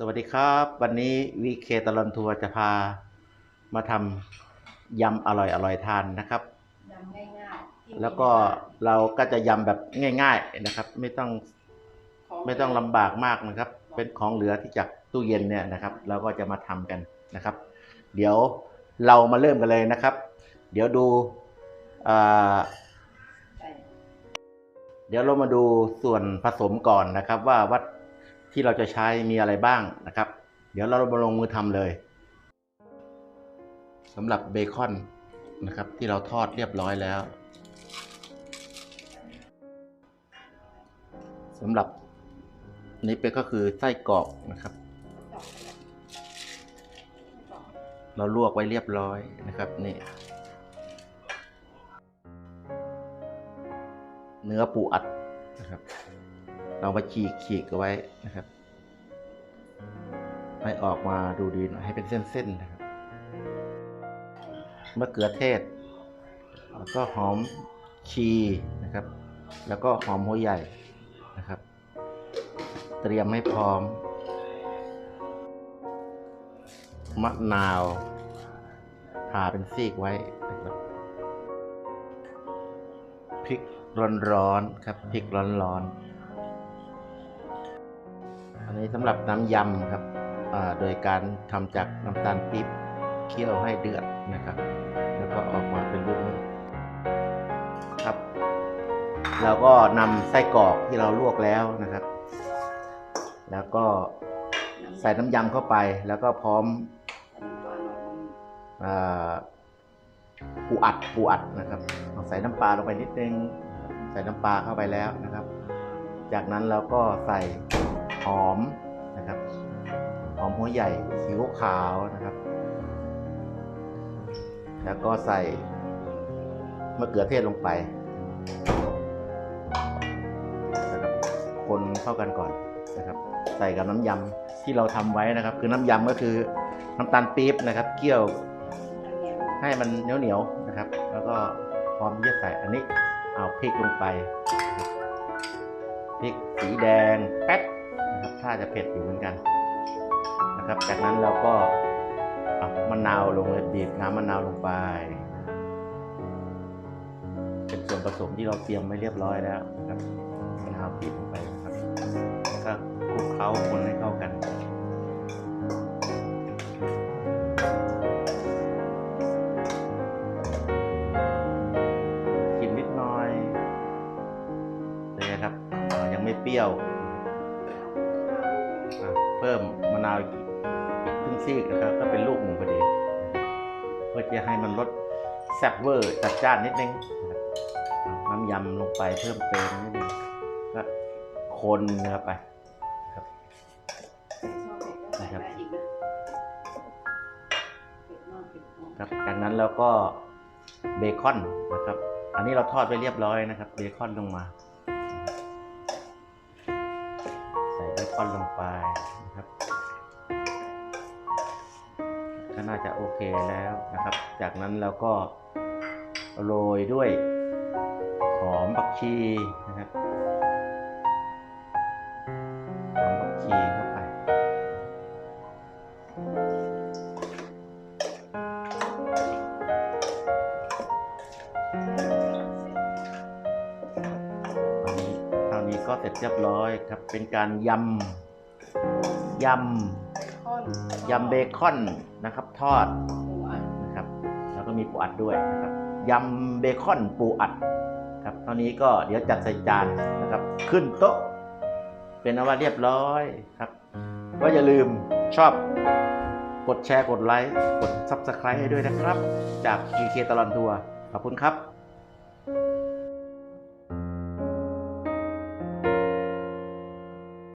สวัสดีครับ วันนี้วีเคตลอนทัวร์จะพามาทำยำอร่อยอร่อยทานนะครับ ยำง่ายๆที่แล้วก็เราก็จะยำแบบง่าย ๆนะครับ ไม่ต้องของไม่ต้องลำบากมากนะครับ เป็นของเหลือที่จากตู้เย็นเนี่ยนะครับเราก็จะมาทำกันนะครับ เดี๋ยวเรามาเริ่มกันเลยนะครับ เดี๋ยวดูอ่าใส่เดี๋ยวเรามาดูส่วนผสมก่อนนะครับ ว่าวัต ที่เราจะใช้มีอะไรบ้างนะครับ เดี๋ยวเรามาลงมือทำเลยสำหรับเบคอนนะครับ ที่เราทอดเรียบร้อยแล้วสำหรับนี่เป็นก็คือไส้กรอกนะครับ เราลวกไว้เรียบร้อยนะครับนี่เนื้อปูอัดนะครับ เรามาฉีกฉีกเอาไว้นะครับ ให้ออกมาดูดีหน่อยให้เป็นเส้นๆนะครับมะเขือเทศ แล้วก็หอมชีนะครับ แล้วก็หอมหัวใหญ่นะครับ เตรียมให้พร้อม มะนาวผ่าเป็นซีกไว้นะครับพริกร้อนๆครับพริกร้อนๆ อันนี้สำหรับน้ำยำครับโดยการทำจากน้ำตาลปี๊บเคี่ยวให้เดือดนะครับ แล้วก็ออกมาเป็นรูปนี้ครับเราก็นำไส้กรอกที่เราลวกแล้วนะครับ แล้วก็ใส่น้ำยำเข้าไปแล้วก็พร้อมปูอัดปูอัดนะครับใส่น้ำปลาลงไปนิดนึง ใส่น้ำปลาเข้าไปแล้วนะครับ จากนั้นเราก็ใส่ อมนะครับหอมหัวใหญ่สีขาวนะครับ แล้วก็ใส่มะเขือเทศลงไปนะครับคนเข้ากันก่อนนะครับ ใส่กับน้ำยำที่เราทำไว้นะครับ คือน้ำยำก็คือน้ำตาลปี๊บนะครับเคี่ยวอันเหนียให้มันเหนียวนะครับ แล้วก็พร้อมที่จะใส่อันนี้เอาพริกลงไปพริกสีแดงแป๊ด ถ้าจะเผ็ดอยู่เหมือนกันนะครับ จากนั้นเราก็เอามะนาวลงเลยบีบน้ำมะนาวลงไป เป็นส่วนผสมที่เราเตรียมไว้เรียบร้อยแล้วนะครับมะนาวบีบลงไปครับแล้วก็คลุกเคล้าคนให้เข้ากันกินนิดหน่อยเป็นไงครับยังไม่เปรี้ยว เพิ่มมะนาวอีกครึ่งซีกนะครับ ก็เป็นลูกหนึ่งพอดี เพื่อจะให้มันลดแซ่บเวอร์จัดจ้านนิดนึงน้ำยำลงไปเพิ่มเติมนิดนึงก็คนนะครับไปนะครับนะเผ็ดมากเผ็ดน้อยครับจากนั้นเราก็เบคอนนะครับ อันนี้เราทอดไปเรียบร้อยนะครับ เบคอนลงมา อนลงไปนะครับ ก็น่าจะโอเคแล้วนะครับ จากนั้นเราก็โรยด้วยหอมผักชีนะครับ ก็เสร็จเรียบร้อยครับ เป็นการยำยำยำเบคอนนะครับ ทอดนะครับ แล้วก็มีปูอัดด้วยนะครับยำเบคอนปูอัดครับเท่านี้ก็เดี๋ยวจัดใส่จานนะครับ ขึ้นโต๊ะ เป็นอันว่าเรียบร้อยครับก็อย่าลืมชอบกดแชร์กดไลค์ กด Subscribe ให้ด้วยนะครับ จาก GK ตลอดทัวร์ขอบคุณครับ